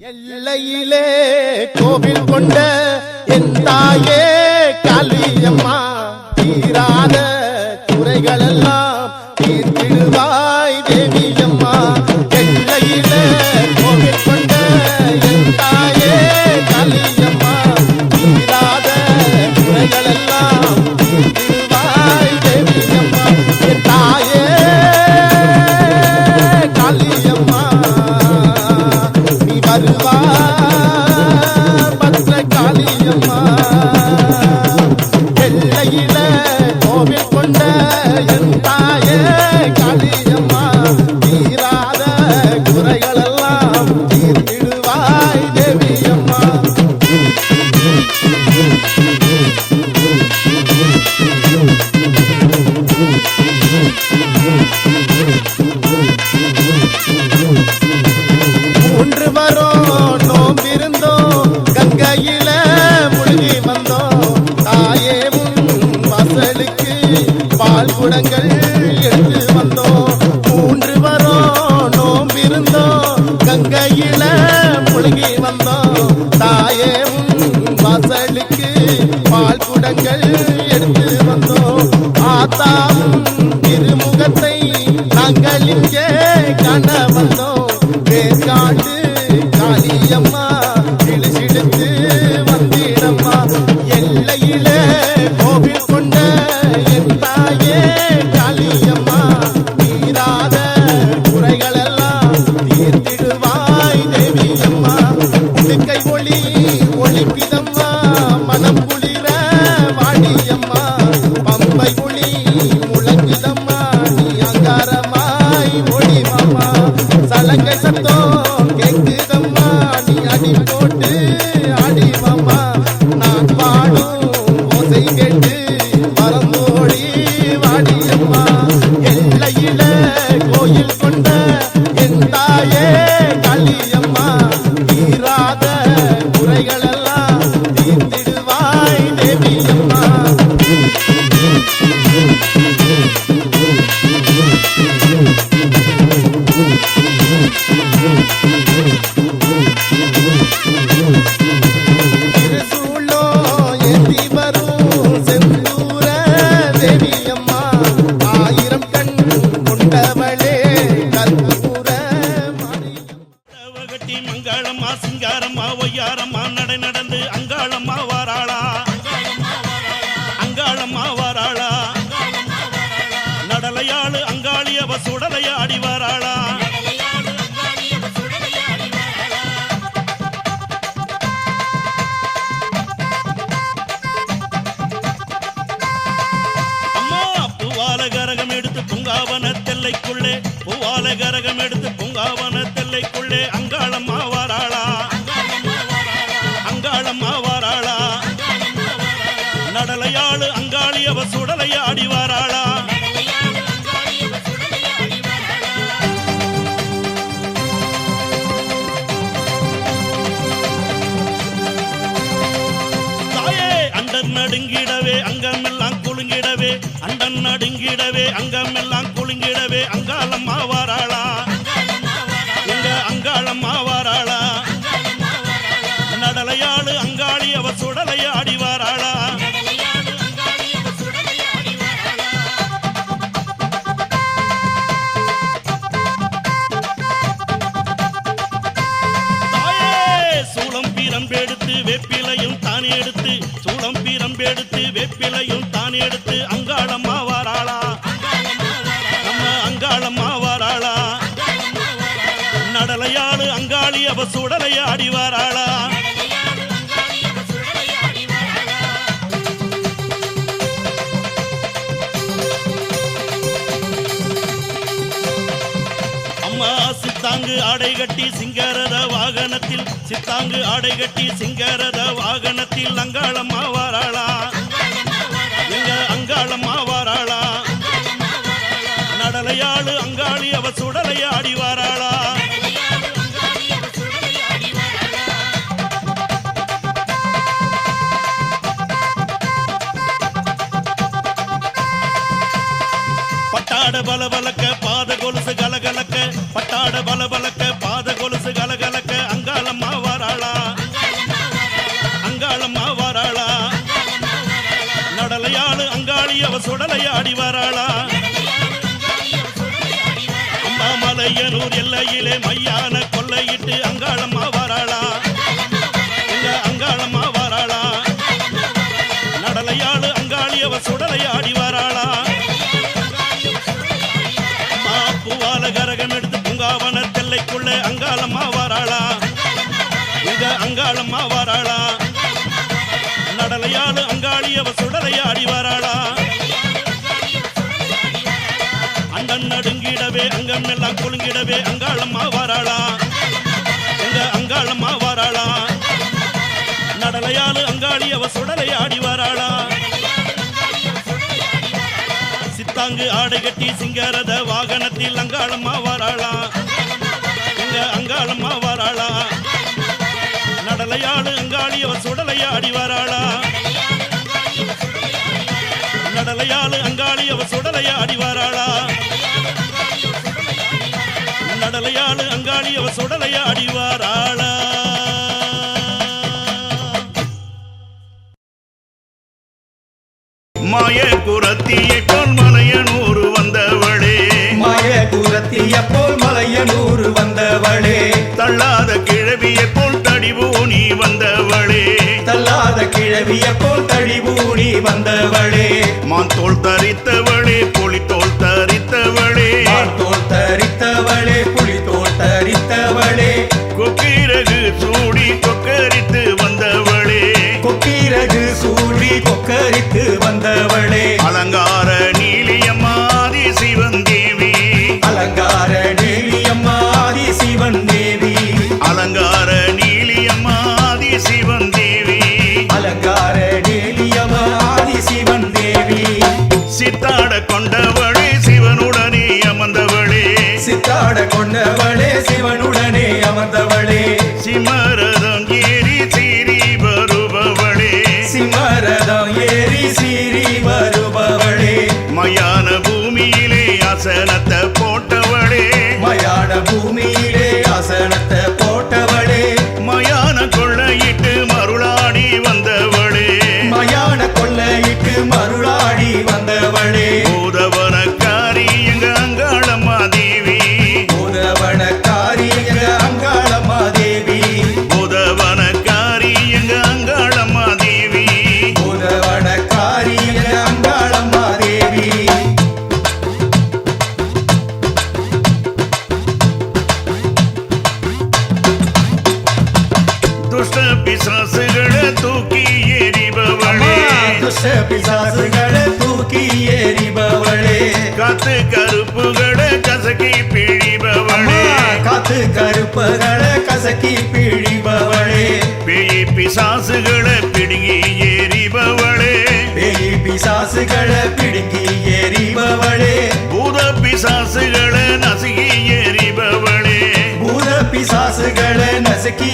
எல்லையிலே கோவில் கொண்ட என் தாயே காளியம்மா தீராத குறைகளெல்லாம் தீர்த்திடுவார். Bye. இருந்தோ பூங்காவன தெல்லைக்குள்ளே பூவால கரகம் எடுத்து பூங்காவன தெல்லைக்குள்ளே அங்காளம்மா அங்காளம் அங்காளம்மா வாராளா நடலையாளு அங்காளி அவ சுடலை ஆடி வாராளா நடுங்கிடவே அங்கமெல்லாம் குலுங்கிடவே அண்டன் நடுங்கிடவே அங்கமெல்லாம் அவ சுடலைய ஆடி வராளா? சித்தாங்கு ஆடை கட்டி சிங்கரத வாகனத்தில் சித்தாங்கு ஆடை கட்டி சிங்கரத வாகனத்தில் அங்காளம்மா வாராளா? எங்க அங்காளம்மா வாராளா? நடலையாளு அங்காளி அவ சுடலையாடி வாரா பல பலக்க பாத கொலுசு கலகலக்க பட்டாட பல பலக்க பாத கொலுசு கலகலக்க அங்காளம்மா வாராளா. அங்காளம்மா வாராளா. நடலையாளு அங்காளி அவ சுடலையாடி வராளா. அம்மா மலையனூர் எல்லையிலே மையான கொள்ளையிட்டு அங்காளம்மா வாராளா. அங்காளம்மா வாராளா. நடலையாளு அங்காளி அவ சுடலையாடி வராளா. எடுத்து தெல்லைக்குள்ள அங்காளம்மா வராளா இங்க அங்காளம்மா வராளா நடலையாளு அங்காளி அவ சுடலையாடி வராளா அண்ணன் நடுங்கிடவே அங்கம் எல்லாம் குலுங்கிடவே அங்காளம்மா வராளா எங்க அங்காளம்மா வராளா நடலையாளு அங்காளி அவ சுடலை வராளா அங்கு ஆடை கட்டி சிங்காரத வாகனத்தில் அங்காளம்மா வராளா. இங்க அங்காளம்மா வராளா. நடலையாடு அங்காளி அவர் சுடலையாடி ஆடி வராளா. நடலையாளு அங்காளி அவர் சுடலையாடி ஆடி வராளா. நடலையாளு அங்காளி அவர் சுடலையாடி வராளா. மாய கிழவிய போல் தழிபூடி வந்தவளே. மான் தோல் தரித்தவளே புலித்தோல் தரித்தவளே. தோல் தரித்தவளே புலி தோல் தரித்தவளே. கொக்கிரகு சூடி கொக்கரித்து பிசாசுகளை பிடுங்கி எறிபவளே. பூத பிசாசுகளை நசுகி எறிபவளே. பூத பிசாசுகளை நசுக்கி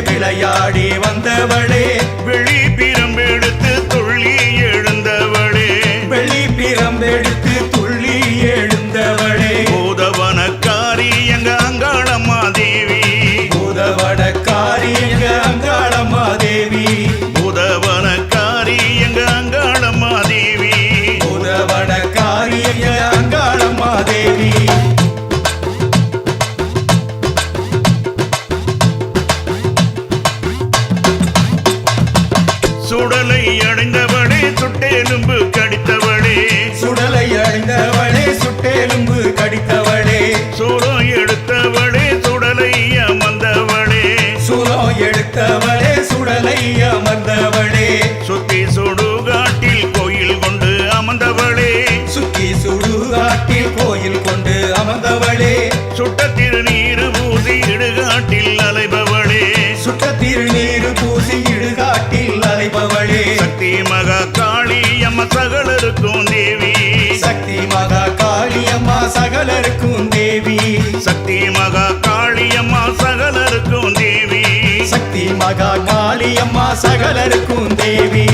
விளையாடி வந்தவளே. சேர்த்தவளே சுடலை அமர்ந்தவளே. சுத்தி சுடுகாட்டில் கோயில் கொண்டு அமர்ந்தவளே. சுத்தி சுடுகாட்டில் கோயில் கொண்டு அமர்ந்தவளே. சுட்ட திருநீர் பூசி இடுகாட்டில் அலைபவளே. சுட்ட திருநீர் பூசி இடுகாட்டில் அலைபவளே. சக்தி மகா காளி அம்ம சகலருக்கும் தேவி. மகா காளியம்மா சகலருக்கும் தேவி.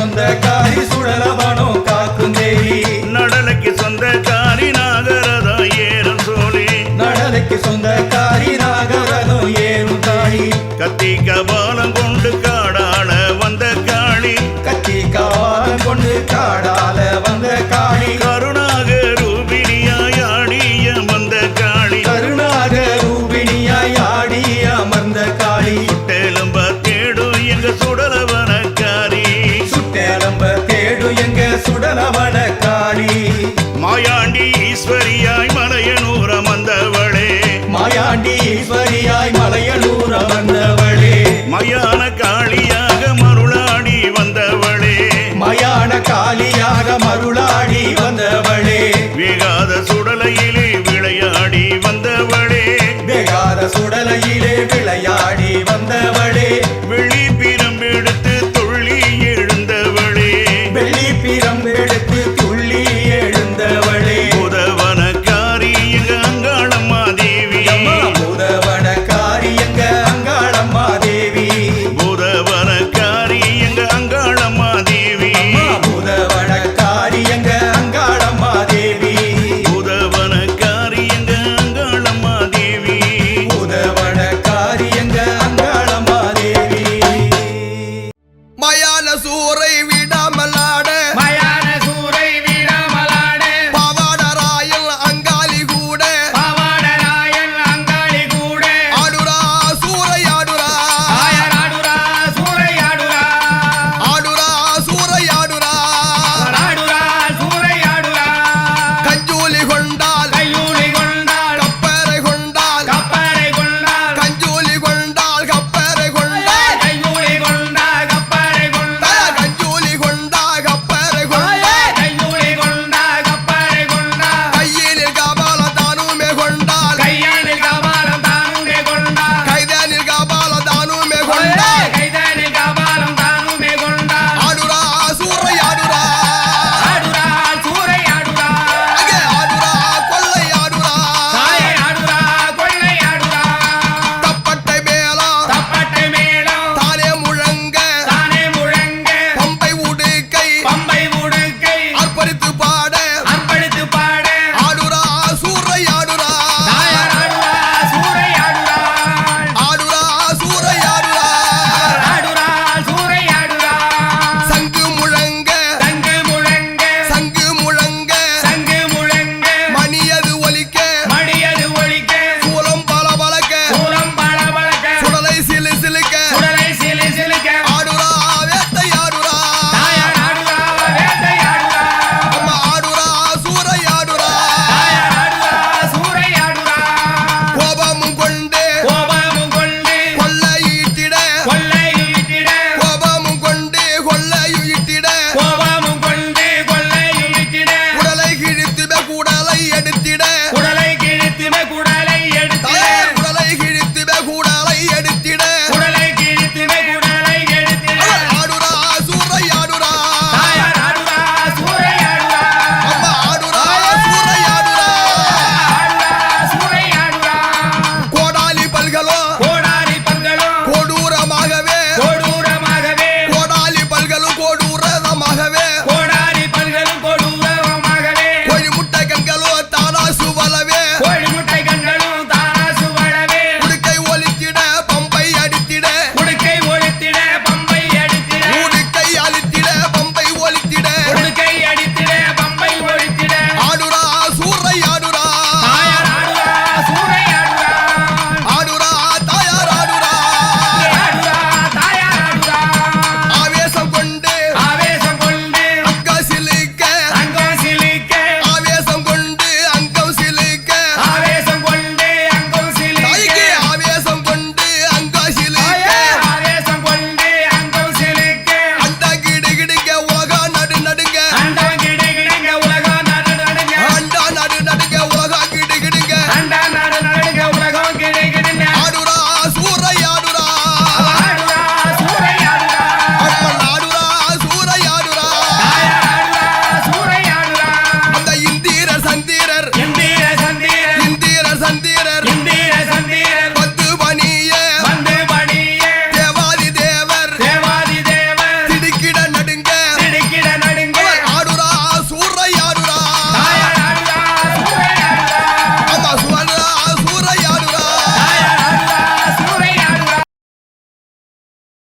சொந்த காரி சுடலவனோ காக்கும் தேவி நடலைக்கு சொந்த காரி நாகரதா ஏறும் சோழி. நடலைக்கு சொந்த காரி நாக